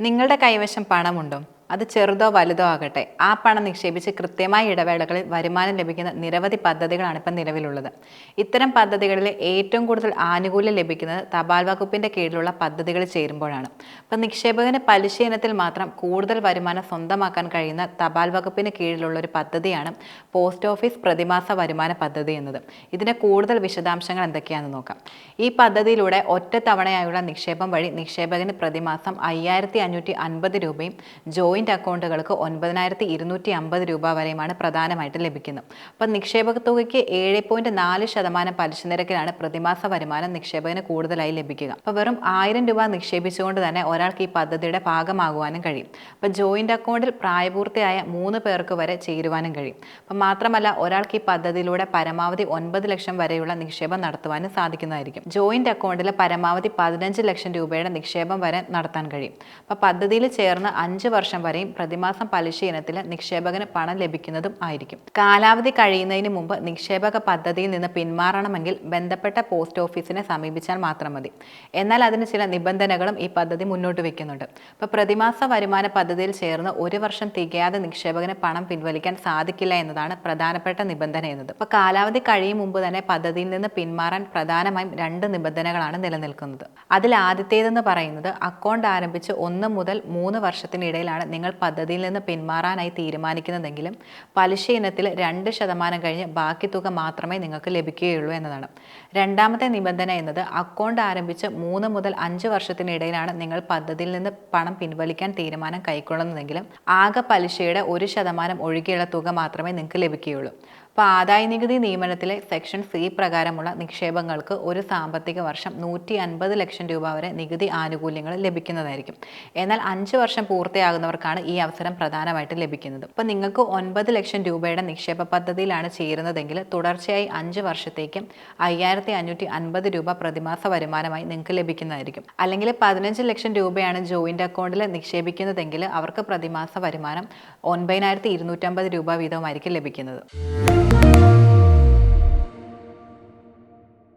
നിങ്ങളുടെ കൈവശം പണമുണ്ടോ. അത് ചെറുതോ വലുതോ ആകട്ടെ. ആ പണം നിക്ഷേപിച്ച് കൃത്യമായ ഇടവേളകളിൽ വരുമാനം ലഭിക്കുന്ന നിരവധി പദ്ധതികളാണ് ഇപ്പം നിലവിലുള്ളത്. ഇത്തരം പദ്ധതികളിൽ ഏറ്റവും കൂടുതൽ ആനുകൂല്യം ലഭിക്കുന്നത് തപാൽ വകുപ്പിന്റെ കീഴിലുള്ള പദ്ധതികൾ ചേരുമ്പോഴാണ്. ഇപ്പം നിക്ഷേപകന് പലിശ ഇനത്തിൽ മാത്രം കൂടുതൽ വരുമാനം സ്വന്തമാക്കാൻ കഴിയുന്ന തപാൽ വകുപ്പിന് കീഴിലുള്ള ഒരു പദ്ധതിയാണ് പോസ്റ്റ് ഓഫീസ് പ്രതിമാസ വരുമാന പദ്ധതി എന്നത്. ഇതിന്റെ കൂടുതൽ വിശദാംശങ്ങൾ എന്തൊക്കെയാണെന്ന് നോക്കാം. ഈ പദ്ധതിയിലൂടെ ഒറ്റ തവണയായുള്ള നിക്ഷേപം വഴി നിക്ഷേപകന് പ്രതിമാസം അയ്യായിരത്തി അഞ്ഞൂറ്റി അൻപത് രൂപയും ജോയിന്റ് അക്കൗണ്ടുകൾക്ക് ഒൻപതിനായിരത്തി ഇരുന്നൂറ്റി അമ്പത് രൂപ വരെയുമാണ് പ്രധാനമായിട്ട് ലഭിക്കുന്നത്. അപ്പം നിക്ഷേപക തുകയ്ക്ക് ഏഴ് പോയിന്റ് നാല് ശതമാനം പലിശ നിരക്കിലാണ് പ്രതിമാസ വരുമാനം നിക്ഷേപകന് കൂടുതലായി ലഭിക്കുക. അപ്പോൾ വെറും ആയിരം രൂപ നിക്ഷേപിച്ചുകൊണ്ട് തന്നെ ഒരാൾക്ക് ഈ പദ്ധതിയുടെ ഭാഗമാകുവാനും കഴിയും. അപ്പോൾ ജോയിന്റ് അക്കൗണ്ടിൽ പ്രായപൂർത്തിയായ മൂന്ന് പേർക്ക് വരെ ചേരുവാനും കഴിയും. അപ്പം മാത്രമല്ല ഒരാൾക്ക് ഈ പദ്ധതിയിലൂടെ പരമാവധി ഒൻപത് ലക്ഷം വരെയുള്ള നിക്ഷേപം നടത്തുവാനും സാധിക്കുന്നതായിരിക്കും. ജോയിന്റ് അക്കൗണ്ടിൽ പരമാവധി പതിനഞ്ച് ലക്ഷം രൂപയുടെ നിക്ഷേപം വരെ നടത്താൻ കഴിയും. അപ്പോൾ പദ്ധതിയിൽ ചേർന്ന് അഞ്ച് വർഷം വരെയും പ്രതിമാസം പലിശ ഇനത്തിൽ നിക്ഷേപകന് പണം ലഭിക്കുന്നതും ആയിരിക്കും. കാലാവധി കഴിയുന്നതിന് മുമ്പ് നിക്ഷേപക പദ്ധതിയിൽ നിന്ന് പിന്മാറണമെങ്കിൽ ബന്ധപ്പെട്ട പോസ്റ്റ് ഓഫീസിനെ സമീപിച്ചാൽ മാത്രം മതി. എന്നാൽ അതിന് ചില നിബന്ധനകളും ഈ പദ്ധതി മുന്നോട്ട് വെക്കുന്നുണ്ട്. ഇപ്പോൾ പ്രതിമാസ വരുമാന പദ്ധതിയിൽ ചേർന്ന് ഒരു വർഷം തികയാതെ നിക്ഷേപകന് പണം പിൻവലിക്കാൻ സാധിക്കില്ല എന്നതാണ് പ്രധാനപ്പെട്ട നിബന്ധന എന്നത്. ഇപ്പോൾ കാലാവധി കഴിയും മുമ്പ് തന്നെ പദ്ധതിയിൽ നിന്ന് പിന്മാറാൻ പ്രധാനമായും രണ്ട് നിബന്ധനകളാണ് നിലനിൽക്കുന്നത്. അതിൽ ആദ്യത്തേതെന്ന് പറയുന്നത് അക്കൗണ്ട് ആരംഭിച്ച് ഒന്ന് മുതൽ മൂന്ന് വർഷത്തിനിടയിലാണ് നിങ്ങൾ പദ്ധതിയിൽ നിന്ന് പിന്മാറാനായി തീരുമാനിക്കുന്നതെങ്കിലും പലിശ ഇനത്തിൽ രണ്ട് ശതമാനം കഴിഞ്ഞ് ബാക്കി തുക മാത്രമേ നിങ്ങൾക്ക് ലഭിക്കുകയുള്ളൂ എന്നതാണ്. രണ്ടാമത്തെ നിബന്ധന എന്നത് അക്കൗണ്ട് ആരംഭിച്ച് മൂന്ന് മുതൽ അഞ്ച് വർഷത്തിനിടയിലാണ് നിങ്ങൾ പദ്ധതിയിൽ നിന്ന് പണം പിൻവലിക്കാൻ തീരുമാനം കൈക്കൊള്ളുന്നതെങ്കിലും ആകെ പലിശയുടെ ഒരു ശതമാനം ഒഴികെയുള്ള തുക മാത്രമേ നിങ്ങൾക്ക് ലഭിക്കുകയുള്ളൂ. അപ്പോൾ ആദായ നികുതി നിയമനത്തിലെ സെക്ഷൻ സി പ്രകാരമുള്ള നിക്ഷേപങ്ങൾക്ക് ഒരു സാമ്പത്തിക വർഷം നൂറ്റി അൻപത് ലക്ഷം രൂപ വരെ നികുതി ആനുകൂല്യങ്ങൾ ലഭിക്കുന്നതായിരിക്കും. എന്നാൽ അഞ്ച് വർഷം പൂർത്തിയാകുന്നവർക്കാണ് ഈ അവസരം പ്രധാനമായിട്ട് ലഭിക്കുന്നത്. അപ്പോൾ നിങ്ങൾക്ക് ഒൻപത് ലക്ഷം രൂപയുടെ നിക്ഷേപ പദ്ധതിയിലാണ് ചേരുന്നതെങ്കിൽ തുടർച്ചയായി അഞ്ച് വർഷത്തേക്കും അയ്യായിരത്തി അഞ്ഞൂറ്റി അൻപത് രൂപ പ്രതിമാസ വരുമാനമായി നിങ്ങൾക്ക് ലഭിക്കുന്നതായിരിക്കും. അല്ലെങ്കിൽ പതിനഞ്ച് ലക്ഷം രൂപയാണ് ജോയിന്റ് അക്കൗണ്ടിൽ നിക്ഷേപിക്കുന്നതെങ്കിൽ അവർക്ക് പ്രതിമാസ വരുമാനം ഒൻപതിനായിരത്തി ഇരുന്നൂറ്റമ്പത് രൂപ വീതമായിരിക്കും ലഭിക്കുന്നത്.